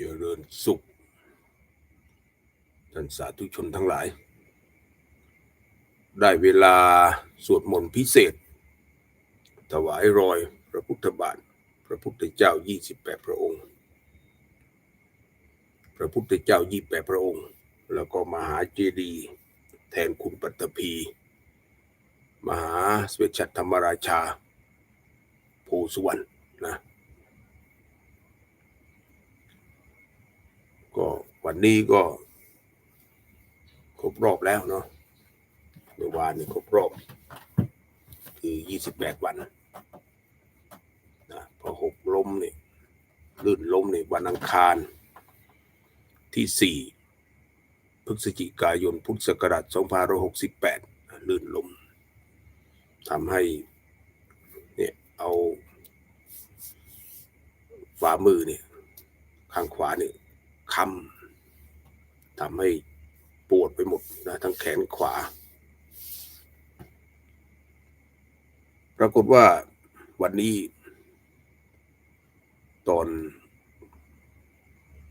เจริญสุข ท่านสาธุชนทั้งหลาย ได้เวลาสวดมนต์พิเศษ ถวายรอยพระพุทธบาท พระพุทธเจ้า 28 พระองค์ พระพุทธเจ้า 28 พระองค์ แล้วก็มหาเจดีย์แทนคุณปัตตภีมหาสเวชัตธรรมราชาโพสุวรรณนะ ก็ วันนี้ก็ ครบรอบแล้วเนาะเมื่อวานนี้ครบรอบ คือ28วันนะพอหกล้มเนี่ยลื่นล้มเนี่ยวันอังคาร ที่4พฤศจิกายนพุทธศักราช2568 ลื่นล้มทำให้เนี่ยเอาฝ่ามือเนี่ยข้างขวาเนี่ยคำ ทำให้ปวดไปหมดนะทั้งแขนขวา ปรากฏว่าวันนี้ ตอน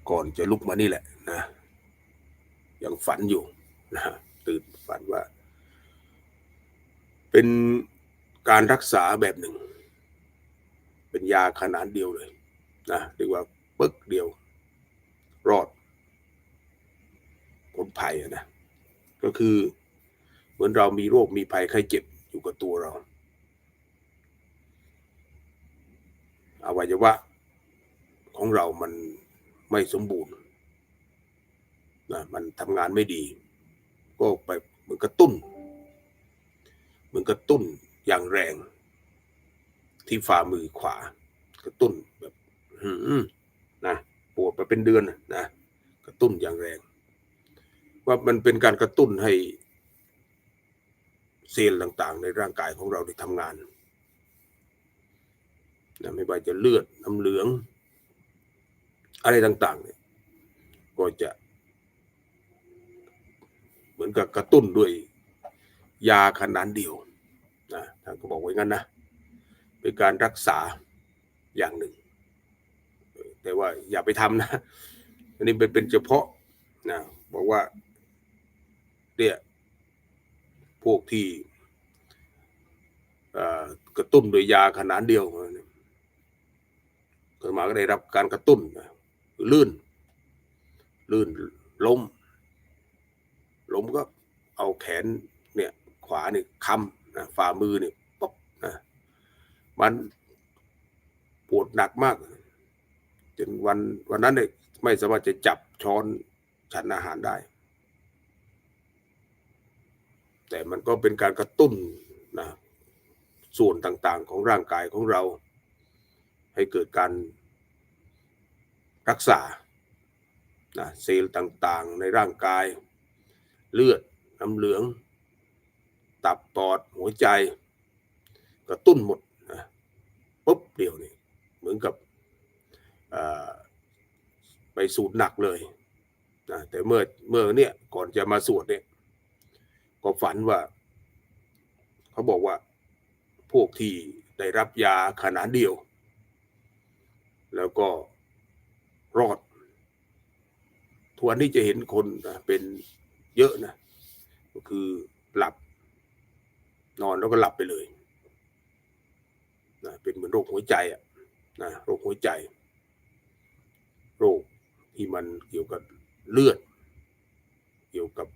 ก่อนจะลุกมานี่แหละนะ ยังฝันอยู่นะตื่นฝันว่า เป็นการรักษาแบบหนึ่ง เป็นยาขนาดเดียวเลยนะเรียกว่าปึ๊กเดียว รอด ผลภัยอะนะก็คือเหมือนเรามีโรคมีภัยไข้เจ็บอยู่กับตัวเรา อวัยวะของเรามันไม่สมบูรณ์นะมันทำงานไม่ดี ก็ไปเหมือนกระตุ้น เหมือนกระตุ้นอย่างแรง ที่ฝ่ามือขวา กระตุ้นแบบนะปวดมาเป็นเดือนนะกระตุ้นอย่างแรง ว่ามันเป็นการกระตุ้นให้เซลล์ต่างๆ ในร่างกายของเราได้ทำงานนะไม่ว่าจะเลือดน้ำเหลือง อะไรต่างๆเนี่ยก็จะเหมือนกับกระตุ้นด้วยยาขนาดเดียวนะท่านก็บอกไว้งั้นนะ เป็นการรักษาอย่างหนึ่ง แต่ว่าอย่าไปทำนะ อันนี้เป็นเป็นเฉพาะนะบอกว่า เนี่ยพวกที่กระตุ้นโดยยาขนาดเดียวเกิดมาก็ได้รับการกระตุ้นลื่น ลื่นล้มล้มก็เอาแขนเนี่ย ขวานี่คำนะฝ่ามือเนี่ยป๊บนะมันปวดหนักมากจนวันวันนั้นเนี่ยไม่สามารถจะจับช้อนฉันอาหารได้ แต่มันก็เป็นการกระตุ้นนะส่วนต่างๆของร่างกายของเรา ให้เกิดการรักษานะเซลล์ต่างๆ ในร่างกาย เลือดน้ำเหลือง ตับปอดหัวใจ กระตุ้นหมดนะปุ๊บเดียวนี่เหมือนกับไปสูตรหนักเลยนะแต่เมื่อเมื่อเนี่ยก่อนจะมาสวดเนี่ย ก็ฝันว่า เขาบอกว่า พวกที่ได้รับยาขนาดเดียว แล้วก็รอดทวนที่จะเห็นคนเป็นเยอะนะ ก็คือหลับ นอนแล้วก็หลับไปเลยนะเป็นเหมือนโรคหัวใจอะนะโรคหัวใจ โรคที่มันเกี่ยวกับเลือด เกี่ยวกับ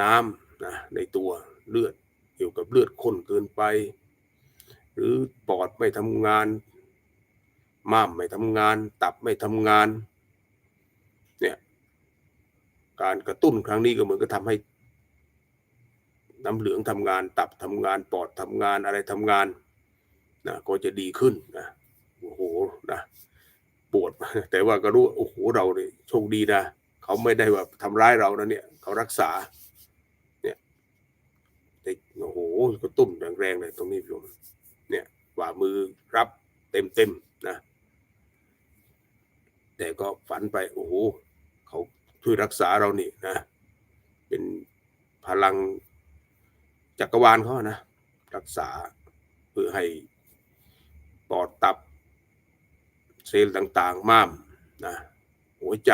น้ำนะในตัวเลือดเกี่ยวกับเลือดข้นเกินไป หรือปอดไม่ทำงาน ม้ามไม่ทำงาน ตับไม่ทำงานเนี่ยการกระตุ้นครั้งนี้ก็เหมือนกับทำให้น้ำเหลืองทำงาน ตับทำงาน ปอดทำงานอะไรทำงานนะก็จะดีขึ้นนะโอ้โหนะปวด แต่ว่าก็รู้โอ้โหเราเนี่ยโชคดีนะ เขาไม่ได้แบบทำร้ายเรานะเนี่ย เขารักษา แต่โอ้โหกระตุ้นแรงๆเลยตรงนี้พี่ชมเนี่ยฝ่ามือรับเต็มๆนะ แต่ก็ฝันไปโอ้โหเขาช่วยรักษาเรานี่นะ เป็นพลังจักรวาลเขานะ รักษาเพื่อให้ปอดตับเซลล์ต่างๆ ม้ามนะหัวใจ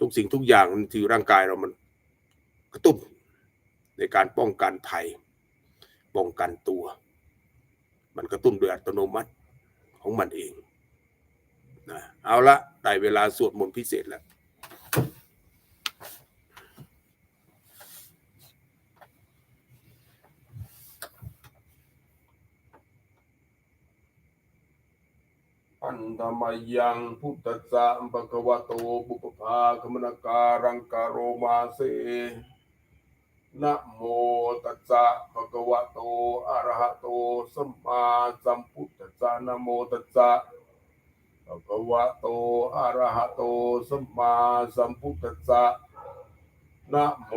ทุกสิ่งทุกอย่างที่ร่างกายเรามันกระตุ้น ในการป้องกันภัย ป้องกันตัว มันกระตุ้นโดยอัตโนมัติของมันเองนะเอาละได้เวลาสวดมนต์พิเศษแล้วอันธรรมยังพุทธัสสะปะคะวะโตปุปภาคมนาการังกาโรมาเส นะโมตัสสะภะคะวะโต อะระหะโต สัมมาสัมพุทธัสสะนะโมตัสสะภะคะวะโต อะระหะโต สัมมาสัมพุทธัสสะนะโม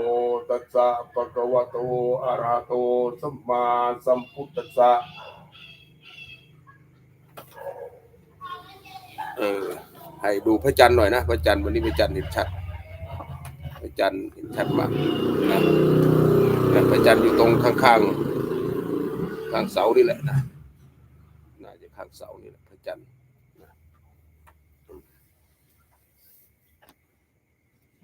ตัสสะภะคะวะโต อะระหะโต สัมมาสัมพุทธัสสะเออให้ดูพระจันทร์หน่อยนะ พระจันทร์วันนี้พระจันทร์เห็นชัด พระจันทร์เห็นชัดมากนะนะพระจันทร์อยู่ตรงข้างๆข้างเสานี่แหละนะน่าจะข้างเสานี่แหละพระจันทร์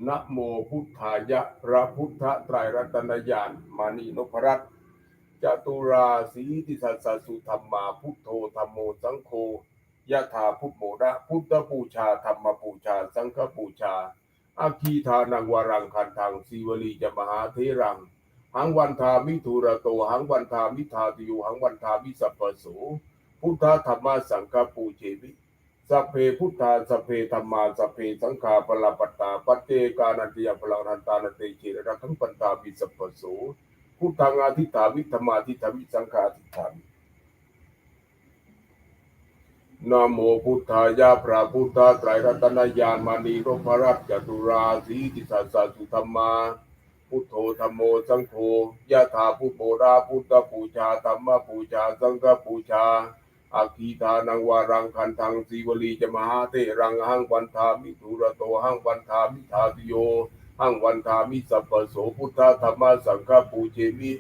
นะโมพุทธายะพระพุทธไตรรัตนญาณมานีนพรัตน์จตุราสีติสัสสะสุธรรมาพุทโธธรรมโมสังโฆยะถาพุทโมระพุทธบูชาธรรมบูชา สังฆบูชา อาคีทานังวรังคันทังสีวลีจะมหาเทรัง หังวันทามิทุระโต หังวันทามิทาติโยหังวันทามิสัพพโสพุทธธรรมสังฆปูเจวิสัพเพพุทธาสัพเพธรรมาสัพเพสังฆาปลาปตาปเตกานันติยพลังนันตานันเตเจระทั้งปันตามิสัพพโสพุทธังอาทิตาวิธรรมาทิฏฐาวิสังฆาทิฏฐามิ นโมพุทธายะพระพุทธไตรรัตนญาณมณีรพรัตจตุราสีติสัสสสุธรรมา พุทโธธรรมโมสังโฆยะถาพุทโมราพุทธปูชาธรรมปูชาสังฆปูชาอาคีทานังวารังคันทังสีวลีจะมหาเทรังหังวันทามิทุระโตหังวันทามิทาติโยหังวันทามิสัพพโสพุทธธรรมสังฆปูเจมิ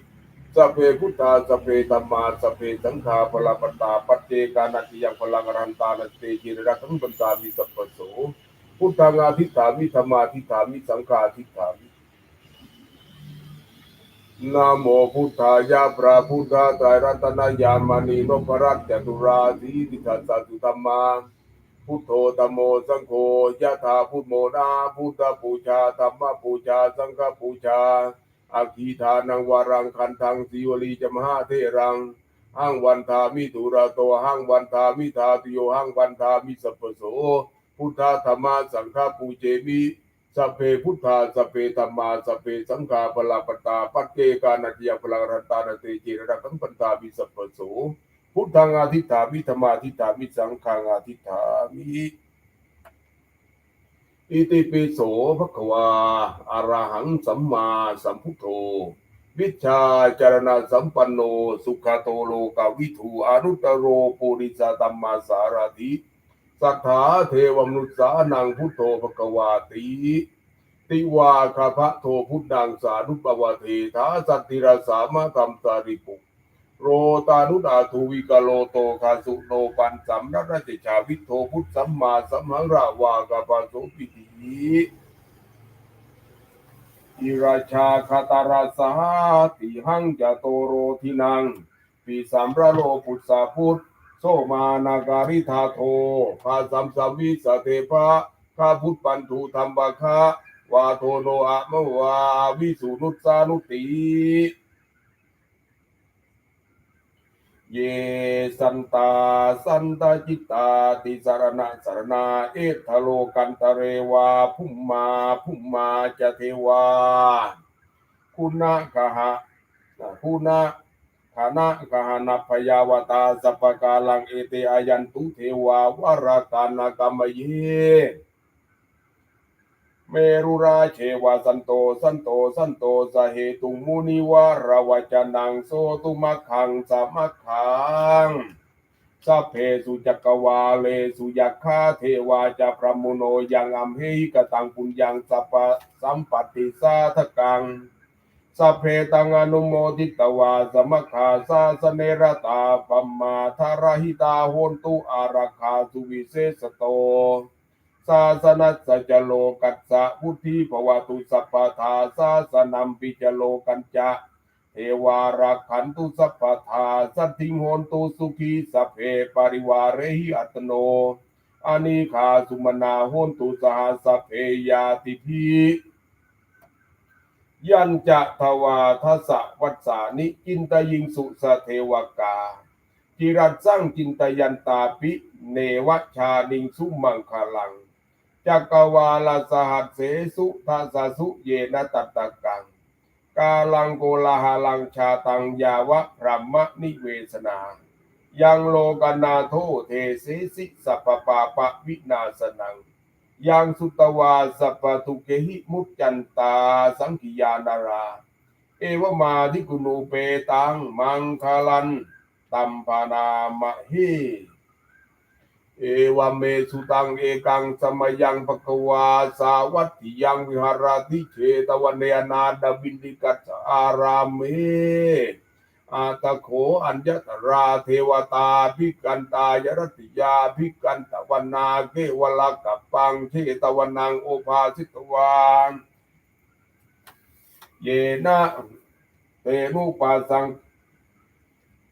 สัพเพพุทธาสัพเพธรรมาสัพเพสังฆาพลปตตาปัจเจกานัติยังพลังรันตานัตเตจิระทั้งบรรดามิสัพพโสพุทธังอาทิฏฐามิธรรมาทิฏฐามิสังฆาทิฏฐามินะโมพุทธายะพระพุทธไตรรัตนญามณีนพรัตจตุราสีติสัสสะสุธรรมาพุทโธธรรมโมสังโฆยะถาพุทโมนาพุทธปูชาธรรมปูชาสังฆปูชา อาคีทานังวารังคันทังสีวลีจมหาเทรังหังวันทามิตุระโตหังวันทามิทาติโยหังวันทามิสัพโส พุทธาธรรมาสังฆาปูเจมิสัพเพพุทธาสัพเพธรรมาสัพเพสังฆาปลาปตาปัจเจกานัตยพลังรัตตานาเตเจระกังปันตามิสัพโสพุทธังอาทิฏฐามิธรรมาทิฏฐามิสังฆังอาทิฏฐามิ อิติปิโสภควาอารหังสัมมาสัมพุทโธ วิชาจารณะสัมปันโน สุขโตโลกาวิถูอนุตตโรปุริสตัมมาสารถิสัทธาเทวมนุษสานังพุทโธภควาติติวาคาพะโทพุทธังสานุปวเทธาสัตติรสามะธรรมสาริปุโรตานุดาทูวิกาโลโตคาสุโนปันสัมรัตติชาวิโทพุทธสัมมาสัมหังราวากาปาโสปิติ อิราชาคาตาราสหติหังจโตโรทินังปีสัมระโลปุตสาพุทธโสมานาการิธาโทคาสัมสวิสเทภะคาพุทธปันทุธรรมบาคะวาโทโนอะมวาวิสุนุตสานุติ เยสันตาสันตาจิตตาติสารณะสารณาเอทโลกันตเรวาภุมมาภุมมาจะเทวาคุณะกะหะคุณะฐานะกะหนัพยาวตาสัพกาลังเอเตอายันตุเทวาวรากานากรรมเย เมรุราเชวาสันโตสันโตสันโตสเหตุมุนิวารวจนังโสตุมัคขังสามัคขังสัพเพสุจักวาเลสุยักขาเทวาจะพระมุโนยังอัมเหหิกตังปุญญังสัพสัมปติสาทกังสัพเพตังอนุโมทิตวาสมคขาสาสเนรตาปัมมาทารหิตาโหนตุอาราคาสุวิเศษโต ศาสนัสจโลกัสสะพุทธิภวตุสัพพทาศาสนัมปิจโลกันจะเทวารักขันตุสัพพทาสัทธิงโหนตุสุขีสัพเพปริวาเรหิอัตโนอานิคาสุมนาโหนตุสหสัพเพยาติพียันจะทวาทสะวัสสานิจินตยิงสุสเทวกาจิรัสสั่งจินตยันตาปิเนวชานิงสุมังคลัง จักวาลสหัสเสสุทัสสสุเยนะตัตตะกัง กาลังโกลาหาลังชาตังยาวะพรหมนิเวสนา ยังโลกนาโทเทเสสิสัพปาปะวินาสนัง ยังสุตวาสัพทุเกหิมุจจันตาสังกิยานารา เอวมาทิกุนูเปตังมังคลันตัมปานามะเฮ เอวเมสุตังเอกังสมยังปะกวาสาวัติยังวิหารติเชตวันเนนาดาบินิกัสอารามเมอาตะโขอัญญตราเทวตาพิกันตายรติยาพิกันตวันาเกวลกัปปังเชตวันังโอภาสิตวานเยนะเตนุปัสสัง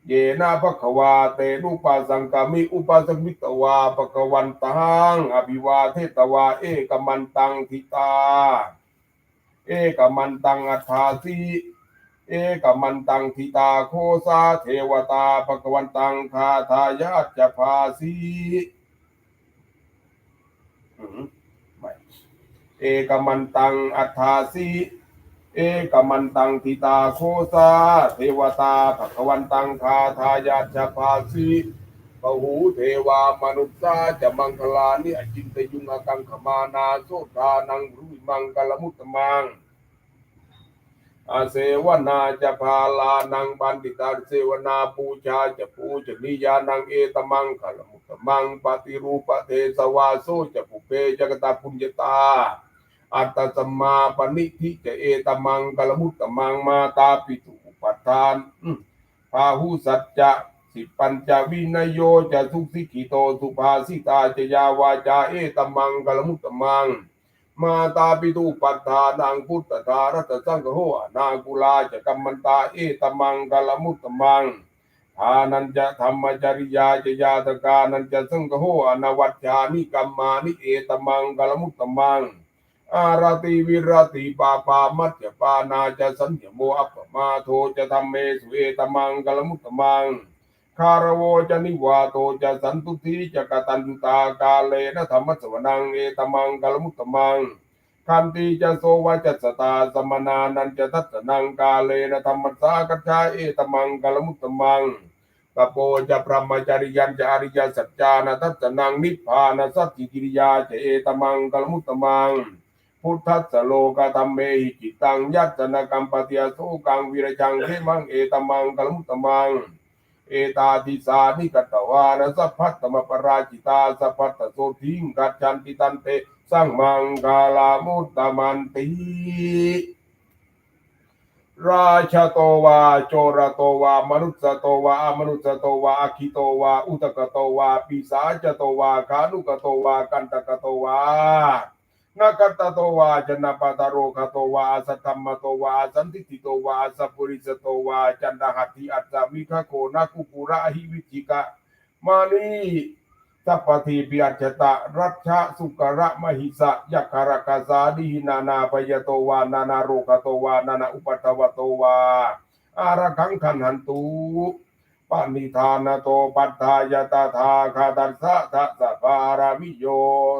เยนะภควาเตนุปัสสังกามิอุปัสสมิตวาภควันตังอภิวาเทตวา เอกมันตังทิตา เอกมันตังอัฏฐาสีเอกมันตังทิตาโคสาเทวตาภควันตังคาทายาจภาสีเอกมันตังอัฏฐาสี เอกมันตังทิตาโคสาเทวตาภควันตังคาทายาชภาสีปหูเทวามนุษย์าจะมังคลานิอจินตยุงอกังขมานาโสตานังรุวิมังกลมุตตมังอาเสวนาจะพาลานังบันติตาเสวนาปูชาจะปูจะนิยานังเอตมังกลมุตตมังปฏิรูปเทสวาโซจะปุเพจกตาปุญญตา อัตตสัมมาปณิทิจะเอตมังกลมุตตมังมาตาปิตุอุปัฏฐานอืมพาหุสัจจะสิปัญจวินโยจะทุกสิกิโตสุภาสิตาจะยาวาจาเอตมังกลมุตตมัง มาตาปิตุปัฏฐานังพุทธทารัตสังฆโหอนากุลาจะกัมมันตาเอตมังกลมุตตมังทานันจะธรรมจริยาจะยาตกานันจะสังฆโหอนวัจจานิกัมมานิเอตมังกลมุตตมัง อาราติวิรติปาปามัจจปานาจะสัญญโมอัปปมาโทจะธรรมเมสุเอตมังกลมุตมังคารโวจะนิวาโตจะสันตุทิจะกตัญญุตากาเลนะธรรมสวนังเอตมังกลมุตมังคันติจะโสวจะสตาสมนานันจะทัสสนังกาเลนะธรรมสากัจจาเอตมังกลมุตมังปโปจะพรหมจริยันจะอริยสัจจานะทัสสนังนิพพานะสัจจิกิริยาจะเอตมังกลมุตตมัง พุทธัสโลกธรรมเมหิจิตังยัตสนกัมปติยโสกังวิรจังเทมังเอตมังกลมุตมัง เอตาทิสานิกัตวานสัพพัตตมปราจิตาสัพพัตตโสทิงกัจจันติตันเตสังมังกาลามุตตมันติ ราชโตวาโจรโตวามนุสโตวาอมนุสโตวาอคิโตวาอุตกโตวาปิสาจโตวาคานุกโตวากันตกโตวา นาคตโตวาจนะปตโรคโตวาสัทธรรมโตวาสันติติโตวาสัพพุริสโตวาจันดาหัติอัตตามิฆโคนาคุปุระหิวิจิกะมานีสัพพทีปิอัจตะรัชชะสุกระมหิสะยักรกาสาดิหินานาปยโตวานานาโรคโตวานานาอุปตวโตวาอาระคังขันหันตุ ปณิธานโตปัฏฐายตาธาคาตัสสะทะสะปารามิโย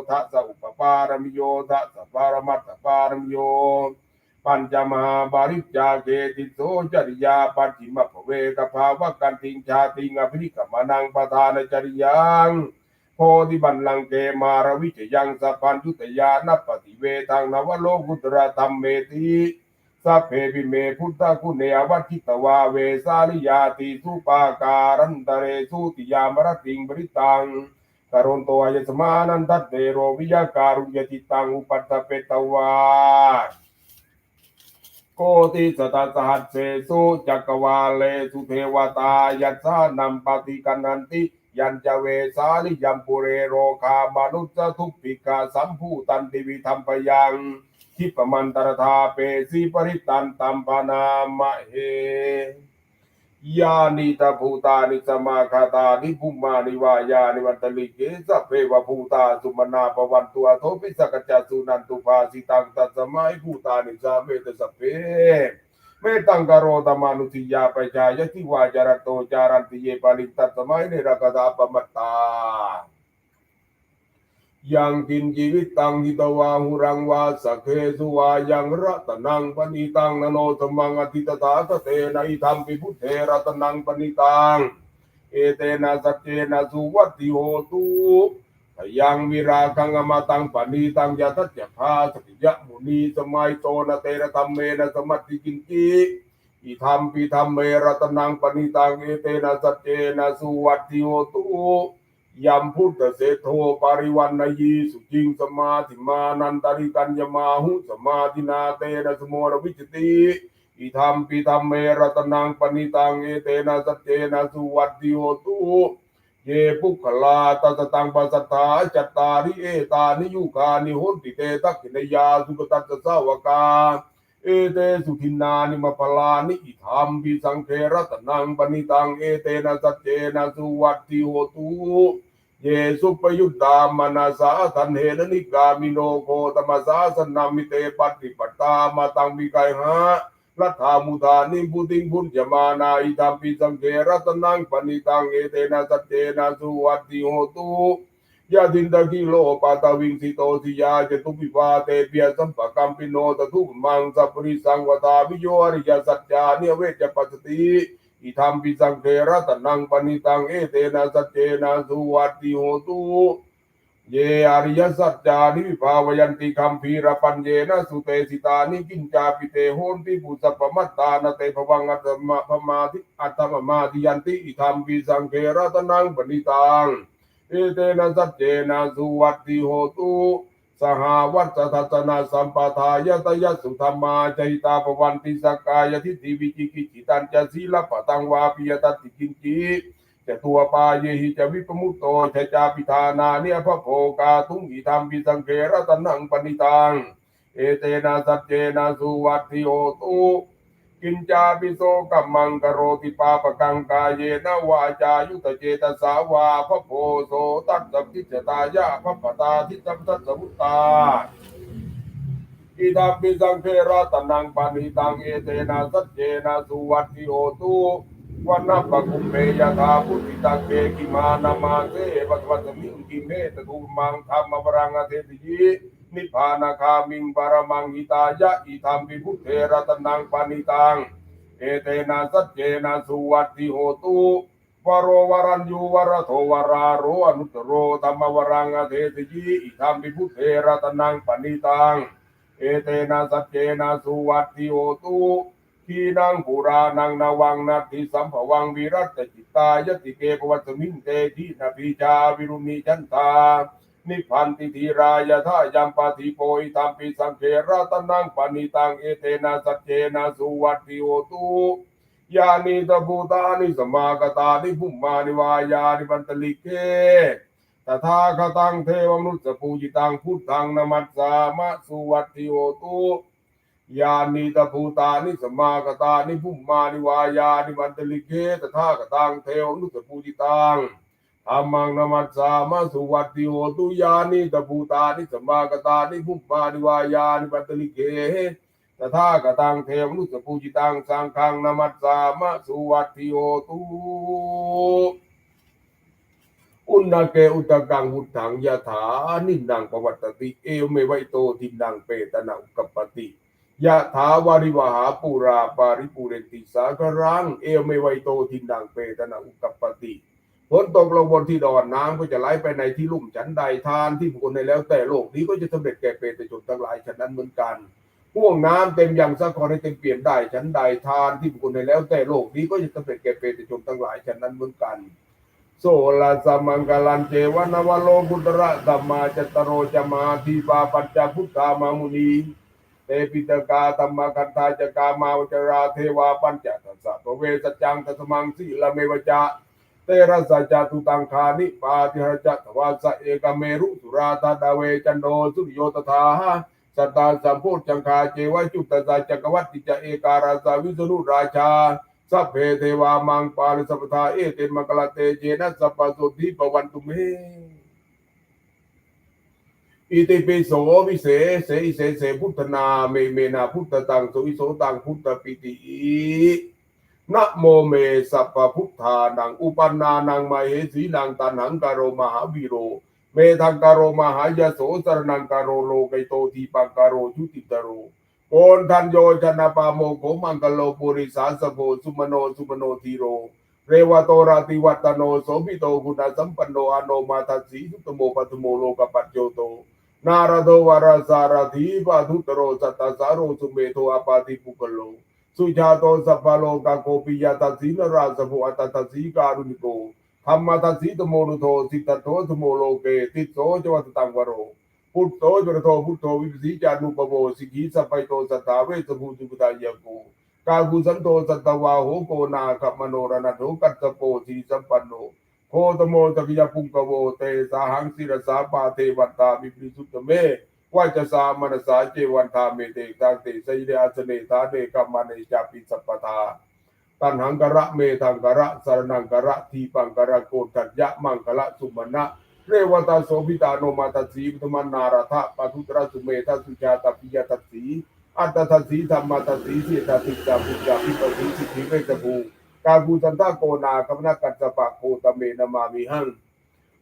ทะสะอุปปารามิโยทะสะปารมัตถปารามิโย ปัญจมหาบาริจาเกติโสจริยาปัจิมภเวกภาวะกันติงชาติงอภิกรรมนังปทานจริยังโพธิบัลลังเกมารวิจยังสัพพัญญุตยานปฏิเวทังนวโลกุตระธรรมเมติ สัพเพปิเมพุทธคุณเนอวัชิตวาเวสาลิยาติสุปาการันตเรสุติยามรติงบริตังกรณโตอายสมานันตเตโรวิยาการุญยจิตังอุปัตตเปตวาโกติสตัสหัสเสสุจักวาเลสุเทวตายัสสานัมปฏิกันนันติยัญจเวสาลิยัมปุเรโรคามนุสสทุปปิกาสัมภูตันติวิธรรมปยัง ทิปมันตรธาเปสีปริตันตัมปนามะเฮยานิตาภูตานิสมาคาตานิภุมานิวายานิวันตลิเกสัพเพวภูตาสุมนาปวันตัวโทปิสกจจสุนันตุภาสิตังตัสมัยภูตานิสาเมตสัพเพเมตังกโรตมานุติยาปชายติวาจารโตจารันติเยปาลิตัสสมัยเนรกตาปมัตตา ยังกินชีวิตตังหิตวาหุรังวาสเคสุวายังรัตนังปณิตังนโนธรรมังอธิตตาสเตนะอิธรรมปิพุทเทรัตนังปณิตัง เอเตนะสัจเจนะสุวัติโหตุยังวิราคังอมตังปณิตังยะทัจจพาสกิยะมุนีสมัยโตนะเตระธรรมเมนะสมัติกินจิอิธรรมปิธรรมเมรัตนังปณิตังเอเตนะสัจเจนะสุวัติโหตุ ยัมพุทธเสโทปาริวันนยีสุจิงสมาธิมานันตริกัญญมาหุสมาธินาเตนะสมรวิจติอิธรรมปิธรรมเมรตนังปณิตังเอเตนะสัจเจนะสุวัตติโหตุเยปุคลาตัสตังปัสสตาจัตตาริเอตานิยุคานิโหติเตตักินยาสุกตัสสาวกาเอเตสุทินานิมปลานิอิธรรมปิสังเครตนังปณิตังเอเตนะสัจเจนะสุวัตติโหตุ เยสุปยุตตามนาสาทันเหนนิกามิโนโคตมสาสนามิเตปฏิปตามาตังมิกายหารัฐามุทานิพุติงพุทธมานาอิทัมปิสังเกรัตนังปณิตังเอเตนะสัจเจนะสุวัตติโหตุยาดินตะกิโลปาตาวิงสิโตสิยาจตุปิวาเตเปียสัมปะกัมปิโนตทุมังสัพปริสังวตาวิโยอริยสัจจาเนเวจปัสสติ อิธรรมปิสังเกรัตนังปณิตังเอเตนะสัจเจนะสุวัติโหตุเยอริยสัจจานิวิภาวยันติคัมภีรปัญเยนะสุเตสิตานิกินจาปิเตโหนติปุสัพพมัตตานะเตภวังอัตมะพมาธิอัตตมมาธิยันติอิธรรมปิสังเกรัตนังปณิตังเอเตนะสัจเจนะสุวัติโหตุ สหวัตทัตนาสัมปทายตยสุธรรมาจหิตาปวันติสกายทิฏฐิวิจิกิจิตันจะศีลปตังวาปิยตติกินจิจะตัวปาเยหิจะวิปมุตโตชจาปิธานาเนียพระโภกาตุงหิธรรมปิสังเกรตนังปณิตัง เอเตนะสัจเจนะสุวัตถิโอตุ กินจาปิโสกัมมังกโรติปาปกังกายเยนะวาจายุตเจตสาวาพระโพโสตัตตพิจตายะพระปตาทิตัมตัสสมุตตาอิทัมปิสังเคราตนังปานิตังเอเตนะสัจเจนะสุวัติโอตุวันนัปะกุมเมยะธาพุทธิตังเกกิมานามาเสปัตวัตมิงกิเมตตุมังธรรมวรังอเทติยิ นิพพานาคามิงปรมังหิตายะอิทัมปิพุทเทระตนังปานิตัง เอเตนะสัจเจนะสุวัตติโหตุวโรวรัญยูวรโทวราโรอนุตโรธรรมวรังอเทติยิอิทัมปิพุทเทระตนังปานิตัง เอเตนะสัจเจนะสุวัตติโอตุทีนังปุรานังนาวังนาทิสัมภวังวิรัตจิตตายติเกปวัตมิงเตทีนาปีจาวิรุณีจันตา นิพพันติธีรายะทายัมปาติโปอิตัมปิสังเคราตนังปณิตังเอเตนะสัจเจนะสุวัตติโอตุยานิตบูตานิสมากตานิภุมมานิวายานิบันตลิเกตถาคตังเทวมนุสสปูจิตังพุทธังนมัสสามะสุวัตติโอตุยานิตภูตานิสมากตานิภุมมานิวายานิวันตลิเกตถาคตังเทวมนุสสปูจิตัง ธรรมังนมัสสามะสุวัติโอตุยานิตภูตานิสมากตานิภุมานิวายานิวันตลิเกตถาคตังเทวนุสสปูจิตังสังฆังนมัสสามะสุวัติโอตุอุณาเกอุตกังหุถังยะถานินังปวัตติ เอวเมไวโตทินดังเปตนะอุกปปติยะถาวาริวหาปูราปาริปูเรติสากรังเอวเมไวโตทินดังเปตนะอุกปปติ ฝนตกลงบนที่ดอนน้ำก็จะไหลไปในที่ลุ่มฉันใดทานที่บุคคลในแล้วแต่โลกนี้ก็จะสำเร็จแก่เปตชนทั้งหลายฉะนั้นเหมือนกันห่วงน้ำเต็มอย่างสักคนให้เต็มเปี่ยมได้ฉันใดทานที่บุคคลในแล้วแต่โลกนี้ก็จะสำเร็จแก่เปตชนทั้งหลายฉะนั้นเหมือนกันโสลาสมังกลันเจวนวโลกุตระสัมมาจตโรจมาทีปาปัญจพุทธามามุนีเตปิตกาธรรมคันธาจกามาวจราเทวาปัญจทัสสะเวสจจังทัสมังสีละเมวจา เตระสัจจตุตังคานิปาติหจัตวาสะเอกเมรุสุราตาดาเวจันโดสุริโยตถาหะสัตตาสัมโพจังคาเจวะจุตตาจักวัตติจะเอการาสาวิษณุราชาสัพเพเทวามังปาลิสัพพทาเอเตมังกลเตเจนะสัพพสุธิปวันตุเมอิติปิโสวิเศษเสอิเสเสพุทธนาเมเมนาพุทธตังสุวิโสตังพุทธปิติ นะโมเมสัพพพุทธานังอุปนานังมาเหสีนังตันหังกโรมหาวีโร เมทังกโรมหายโสสรนังกโรโลกโตทีปังกโรชุติตโรโกนทันโยชนะปาโมโกมังกโลปุริสาสโพสุมโนสุมโนทีโร เรวโตราติวัตโนโสมิโตคุณสัมปันโนอโนมาทัสสีสุตโมปัตโมโลกปัจโยโตนารโดวาราสารธีปาทุตโรสัตตสาโสุเมโทอาปาติปุกโล สุชาโตสัพพโลกาโกปิยาตัสีนราสภูอัตตัสีการุณิโกธรรมตัสีตโมนุโทสิตตโตสโมโลเก ติโตจวัตตังวโร พุทโธจวโทพุทโธวิปสสิจานุปโมสิกีสัพพโตสัตตาเวสภูจุปตายโกกากุสันโตสัตตวาโหโกนาคัมมโนรณโถกัตตโปสีสัมปันโนโคตโมตกิยปุงกโวเตสาหังศิรสาปาเทวันตามิปริสุตเม วัจะสามนสาเจวันทาเมเตตังเตสยเดอาสเนทาเดกัมมันเนจาปิสัพปทาตันหังกระเมทังกระสารนังกระทีปังกระโกตัญญะมังกระสุมาณะเรวตาโสภิตาโนมาตสสีปฐมันนาราธะปทุตระสุเมทัสุชาตปิยตสีอัตตสีธรรมตสสีสีตติจาปุจจาปิปสีสิทธิเวชภูกากูสันตาโกนาคมนากัจจปะโคตเมนามามิหัง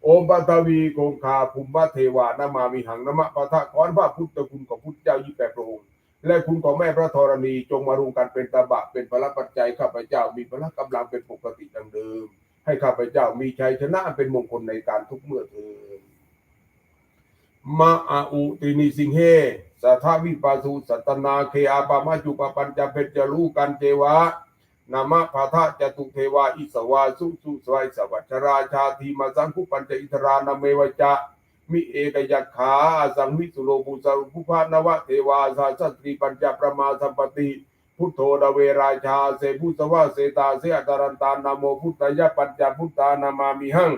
โอมปัตวีโกงคาภูมิเทวานามามิหังนมะปะทะขอนพระพุทธคุณของพุทธเจ้ายี่แปดพระองค์และคุณของแม่พระธรณีจงมารุงกันเป็นตบะเป็นพละปัจจัยข้าพเจ้ามีพละกำลังเป็นปกติดังเดิม ให้ข้าพเจ้ามีชัยชนะเป็นมงคลในการทุกเมื่อเทินมาอาอุตินิสิงเฮสัทธวิปัสสุสัตนาเคอาปามาจุปปัญจเพชรลูกันเจวะ นามะพาทะจตุเทวาอิสวาสุสุสวัยสวัชราชาทีมาสังคุปัญจอิทรานาเมวจะมิเอกยักขาสังวิสุโลบุสารุภุพานวะเทวาสาสตรีปัญจประมาสัมปติ พุทโธดเวราชาเสพุสวะเสตาเสอัตรันตานาโมพุทธยปัญจพุทธานามามิหัง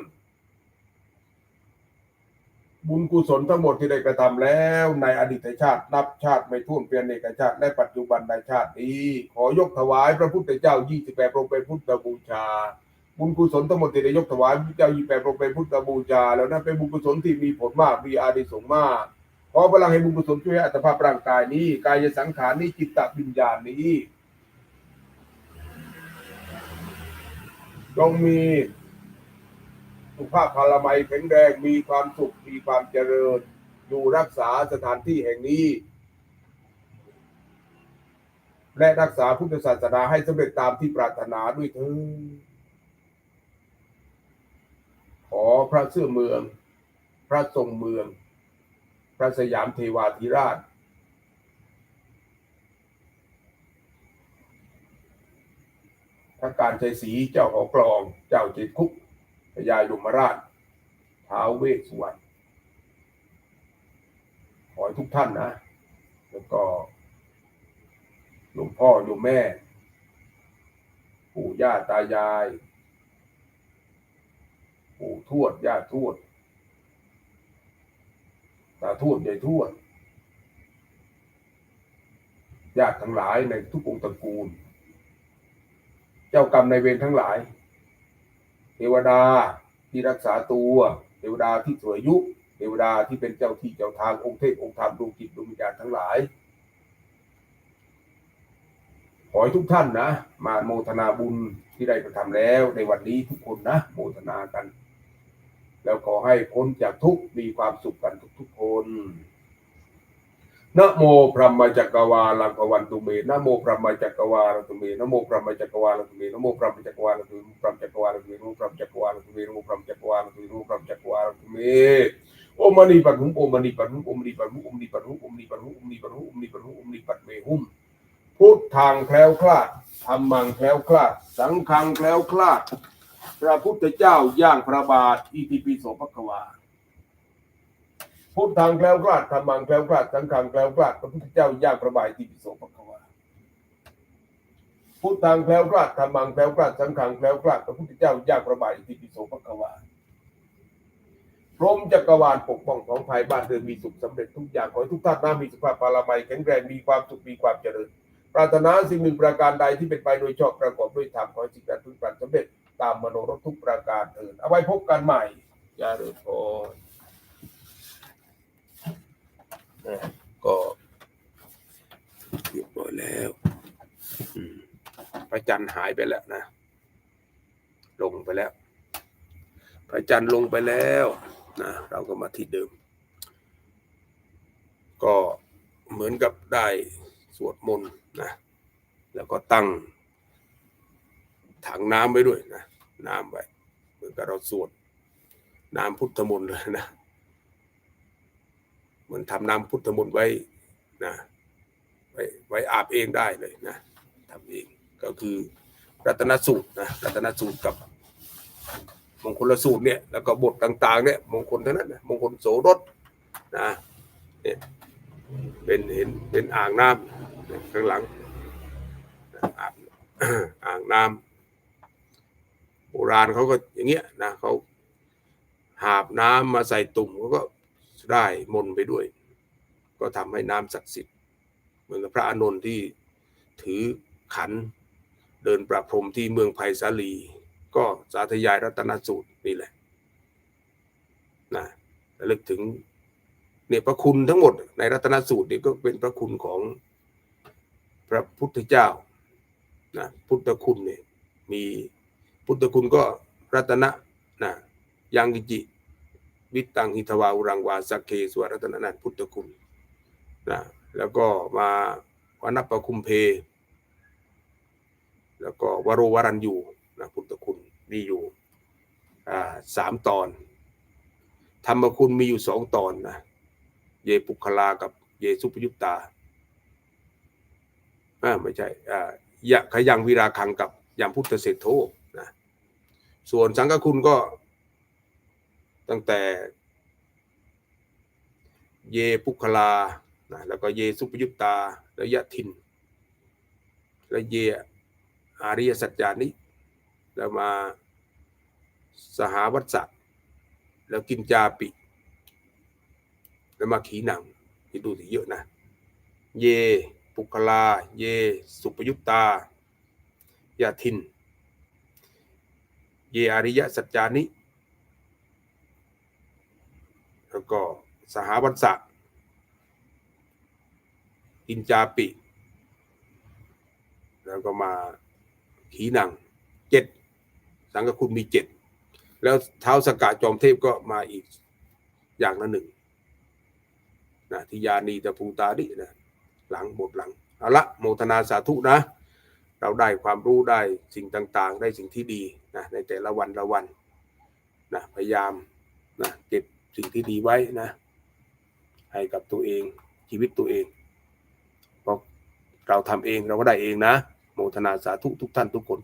บุญกุศลทั้งหมดที่ได้กระทำแล้วในอดีตชาตินับชาติไม่ถ้วนเปลี่ยนเอกชาติและปัจจุบันในชาตินี้ ขอยกถวายพระพุทธเจ้า 28พระองค์เป็นพุทธบูชา บุญกุศลทั้งหมดที่ได้ยกถวายพระเจ้า 28พระองค์เป็นพุทธบูชา แล้วนั่นเป็นบุญกุศลที่มีผลมากมีอานิสงส์มากขอพลังให้บุญกุศลช่วยอัตภาพร่างกายนี้กายสังขารนี้จิตตวิญญาณนี้จงมี สุขภาพพลามัยแข็งแรงมีความสุขมีความเจริญ อยู่รักษาสถานที่แห่งนี้ และรักษาพุทธศาสนาให้สำเร็จตามที่ปรารถนาด้วยเถิดขอพระเสื้อเมือง พระทรงเมือง พระสยามเทวาธิราชพระการชัยศรีเจ้าหอกลอง เจ้าจิตคุก ญายมราชท้าวเวสสุวรรณขอให้ทุกท่านนะ แล้วก็หลวงพ่อโยมแม่ ปู่ย่าตายาย ปู่ทวดย่าทวด ตาทวดยายทวดญาติทั้งหลายในทุกองค์ตระกูล เจ้ากรรมในเวรทั้งหลาย เทวดาที่รักษาตัว เทวดาที่สวยยุ เทวดาที่เป็นเจ้าที่เจ้าทางองค์เทพองค์ธรรมดวงจิตดวงวิญญาณทั้งหลาย ขอให้ทุกท่านนะ มาโมทนาบุญที่ได้กระทำแล้วในวันนี้ทุกคนนะ โมทนากัน แล้วขอให้พ้นจากทุกมีความสุขกันทุกๆคน นะโมพระมจักรวาลังกวันตุเมนะโมพระมจักรวาลังตุเมนะโมพระมจักรวาลังตุเมนะโมพระมจักรวาลังตุเมพระมจักรวาลังตุเมนะโมพระมจักรวาลังตุเมนะโมพระมจักรวาลังตุเมนะโมพระมจักรวาลังตุเมโอมณีปัดหุมโอมณีปัดหุมโอมณีปัดหุมโอมณีปัดหุมโอมณีปัดหุมโอมณีปัดหุมโอมณีปัดหุมโอมณีปัดเมหุมพุทธังแคล้วคลาดธรรมังแคล้วคลาด สังฆังแคล้วคลาด พระพุทธเจ้าย่างพระบาทอิติปิโสภควา พุทธังแคล้วคลาดธรรมังแคล้วคลาดสังฆังแคล้วคลาดพระพุทธเจ้ายางประบายที่ปิโสภควาพุทธังแคล้วคลาดธรรมังแคล้วคลาดสังฆังแคล้วคลาดพระพุทธเจ้ายางประบายที่ปิโสภควาพรมจักรวาลปกป้องของภายบ้านเรือนมีสุขสำเร็จทุกอย่างขอให้ทุกท่านน้ามีสุขภาพพลามัยแข็งแรงมีความสุขมีความเจริญปรารถนาสิ่งหนึ่งประการใดที่เป็นไปโดยชอบประกอบด้วยธรรมขอให้สิ่งนั้นพึงปรารถสำเร็จตามมโนรถทุกประการเถิดเอาไว้พบกันใหม่อยาเริญพรนะ ก็เรียบร้อยแล้วพระจันทร์หายไปแล้วนะ ลงไปแล้ว พระจันทร์ลงไปแล้วนะเราก็มาที่เดิม ก็เหมือนกับได้สวดมนต์นะแล้วก็ตั้งถังน้ำไว้ด้วยนะน้ำไว้เหมือนกับเราสวดน้ำพุทธมนต์เลยนะ เหมือนทำน้ำพุทธมนต์ไว้นะไว้ไว้อาบเองได้เลยนะทำเองก็คือรัตนสูตรนะรัตนสูตรกับมงคลสูตรเนี่ยแล้วก็บทต่างๆเนี่ยมงคลทั้งนั้นนะมงคลโสรสนะเนี่ยเป็นเห็นเป็นอ่างน้ำข้างหลังนะอ่างอ่างน้ำโบราณเขาก็อย่างเงี้ยนะเขาหาบน้ำมาใส่ตุ่มเขาก็ ได้มนไปด้วย ก็ทำให้น้ำศักดิ์สิทธิ์ เหมือนกับพระอานนท์ที่ถือขันเดินประพรมที่เมืองไผ่สาลี ก็สาธยายรัตนสูตรนี่แหละนะระลึกถึงเนี่ยพระคุณทั้งหมดในรัตนสูตรนี่ก็เป็นพระคุณของพระพุทธเจ้านะพุทธคุณเนี่ยมีพุทธคุณก็รัตนะนะยังกิจิ วิตังหิทวาอุรังวาสักเคสวรัตนนันพุทธคุณนะแล้วก็มาวัปปคุมเพ แล้วก็วโรวรันยูนะพุทธคุณมีอยู่อ่าสามตอน ธรรมคุณมีอยู่สองตอนนะเยปุคลากับเยสุปยุตตาไม่ใช่อ่ายะขยังวิราคังกับยามพุทธเศรษโธนะส่วนสังฆคุณก็ ตั้งแต่ เยปุคลานะแล้วก็เยสุปยุตตาและยะทิน และเยอาริยสัจจานิแล้วมาสหวัตสะแล้วกินจาปิ แล้วมาขีหนังที่ดูสิเยอะนะ เยปุคลา เยสุปยุตตายาทิน เยอาริยสัจจานิ แล้วก็สหวัตสะกินจาปิ แล้วก็มาขีหนังเจ็ดสังกคุณมีเจ็ดแล้วเท้าสกกัดจอมเทพก็มาอีกอย่างละหนึ่งนะทิยานีตะภูตาดินะหลังหมดหลังเอาละโมทนาสาธุนะ เราได้ความรู้ได้สิ่งต่างๆ ได้สิ่งที่ดีนะในแต่ละวันละวันนะพยายามนะเก็บ สิ่งที่ดีไว้นะ ให้กับตัวเองชีวิตตัวเองเพราะเราทำเองเราก็ได้เองนะ โมทนาสาธุทุกท่านทุกคน